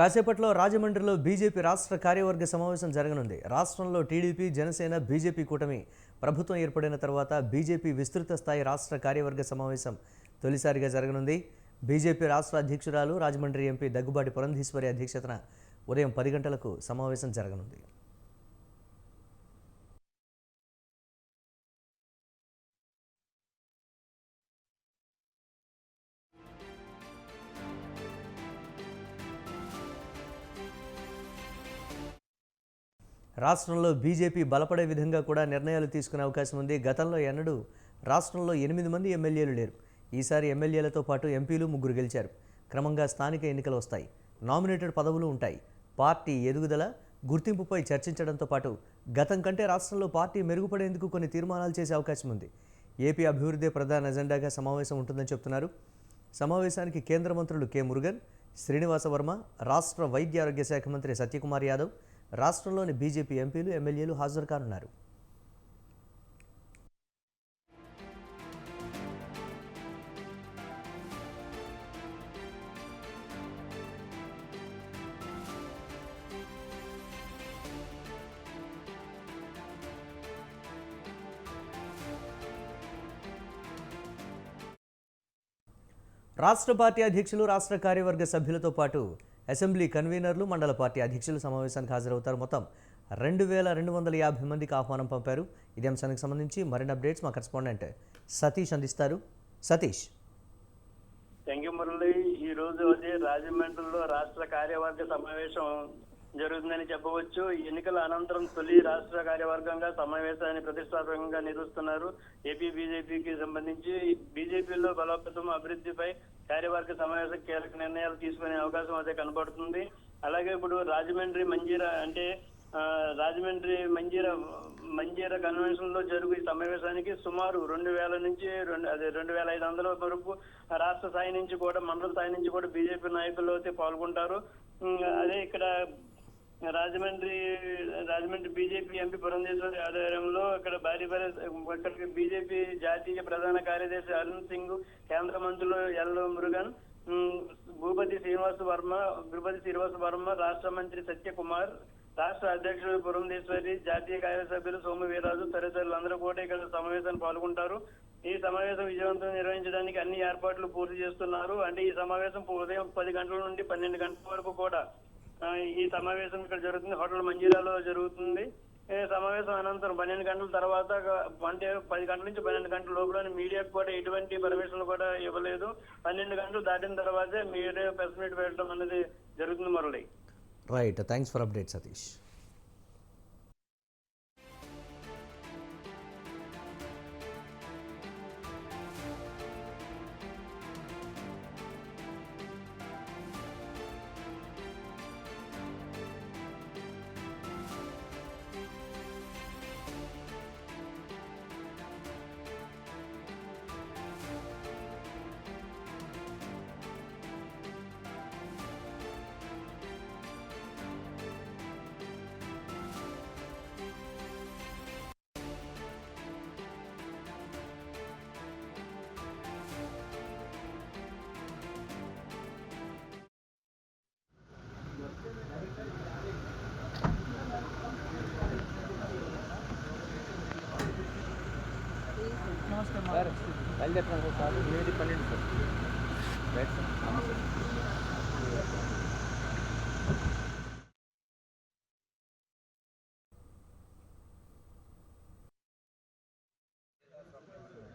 కాసేపట్లో రాజమండ్రిలో బీజేపీ రాష్ట్ర కార్యవర్గ సమావేశం జరగనుంది. రాష్ట్రంలో టీడీపీ జనసేన బీజేపీ కూటమి ప్రభుత్వం ఏర్పడిన తర్వాత బీజేపీ విస్తృత స్థాయి రాష్ట్ర కార్యవర్గ సమావేశం తొలిసారిగా జరగనుంది. బీజేపీ రాష్ట్ర అధ్యక్షురాలు రాజమండ్రి ఎంపీ దగ్గుబాటి పురంధీశ్వరి అధ్యక్షతన ఉదయం పది గంటలకు సమావేశం జరగనుంది. రాష్ట్రంలో బీజేపీ బలపడే విధంగా కూడా నిర్ణయాలు తీసుకునే అవకాశం ఉంది. గతంలో ఎన్నడూ రాష్ట్రంలో ఎనిమిది మంది ఎమ్మెల్యేలు లేరు. ఈసారి ఎమ్మెల్యేలతో పాటు ఎంపీలు ముగ్గురు గెలిచారు. క్రమంగా స్థానిక ఎన్నికలు వస్తాయి. నామినేటెడ్ పదవులు ఉంటాయి. పార్టీ ఎదుగుదల గుర్తింపుపై చర్చించడంతో పాటు గతం కంటే రాష్ట్రంలో పార్టీ మెరుగుపడేందుకు కొన్ని తీర్మానాలు చేసే అవకాశం ఉంది. ఏపీ అభివృద్ధి ప్రధాన ఎజెండాగా సమావేశం ఉంటుందని చెప్తున్నారు. సమావేశానికి కేంద్ర మంత్రులు కె మురుగన్ శ్రీనివాస వర్మ రాష్ట్ర వైద్య ఆరోగ్య శాఖ మంత్రి సత్యకుమార్ యాదవ్ రాష్ట్రంలోని బీజేపీ ఎంపీలు ఎమ్మెల్యేలు హాజరు కానున్నారు. రాష్ట్ర పార్టీ అధ్యక్షులు రాష్ట్ర కార్యవర్గ సభ్యులతో పాటు అసెంబ్లీ కన్వీనర్లు మండల పార్టీ అధ్యక్షులు సమావేశానికి హాజరవుతారు. మొత్తం రెండు వేల రెండు వందల యాభై మందికి ఆహ్వానం పంపారు. ఇదే అంశానికి సంబంధించి మరిన్ని అప్డేట్స్ మా కరెస్పాండెంట్ సతీష్ అందిస్తారు. సతీష్. Thank you Murali. ఈ రోజు అదే రాజమండ్రిలో రాష్ట్ర కార్యవర్గ సమావేశం జరుగుతుందని చెప్పవచ్చు. ఎన్నికల అనంతరం తొలి రాష్ట్ర కార్యవర్గంగా సమావేశాన్ని ప్రతిష్టాత్మకంగా నిర్వహిస్తున్నారు. ఏపీ బీజేపీకి సంబంధించి బీజేపీలో బలోపేతం అభివృద్ధిపై కార్యవర్గ సమావేశం కీలక నిర్ణయాలు తీసుకునే అవకాశం అయితే కనబడుతుంది. అలాగే ఇప్పుడు రాజమండ్రి మంజీరా అంటే రాజమండ్రి మంజీరా మంజీరా కన్వెన్షన్లో జరుగు ఈ సమావేశానికి సుమారు రెండు వేల నుంచి రెండు అదే రెండు వేల ఐదు వందల వరకు రాష్ట్ర స్థాయి నుంచి కూడా మండల స్థాయి నుంచి కూడా బీజేపీ నాయకులు అయితే పాల్గొంటారు. అదే ఇక్కడ రాజమండ్రి రాజమండ్రి బీజేపీ ఎంపీ పురంధేశ్వరి ఆధ్వర్యంలో ఇక్కడ భారీ భారీ అక్కడికి బీజేపీ జాతీయ ప్రధాన కార్యదర్శి అరుణ్ సింగ్ కేంద్ర మంత్రులు ఎల్ మురుగన్ భూపతి శ్రీనివాస వర్మ భూపతి శ్రీనివాస వర్మ రాష్ట్ర మంత్రి సత్యకుమార్ రాష్ట్ర అధ్యక్షుడు పురంధేశ్వరి జాతీయ కార్యసభ్యులు సోము వీరాజు తదితరులందరూ కూడా ఇక్కడ సమావేశాన్ని పాల్గొంటారు. ఈ సమావేశం విజయవంతం నిర్వహించడానికి అన్ని ఏర్పాట్లు పూర్తి చేస్తున్నారు. అంటే ఈ సమావేశం ఉదయం పది గంటల నుండి పన్నెండు గంటల వరకు కూడా. ఈ సమావేశం ఇక్కడ జరుగుతుంది. హోటల్ మంజీరాలో జరుగుతుంది. ఈ సమావేశం అనంతరం పన్నెండు గంటల తర్వాత అంటే పది గంటల నుంచి పన్నెండు గంటల లోపల మీడియాకు కూడా ఎటువంటి పర్మిషన్లు కూడా ఇవ్వలేదు. పన్నెండు గంటలు దాటిన తర్వాతే మీడియా ప్రెస్ మీట్ పెట్టడం అనేది జరుగుతుంది Murali. Right thanks for update Satish sir బయలుదేరుతున్నాను సార్. ఎనిమిది పన్నెండు సార్. Right sir.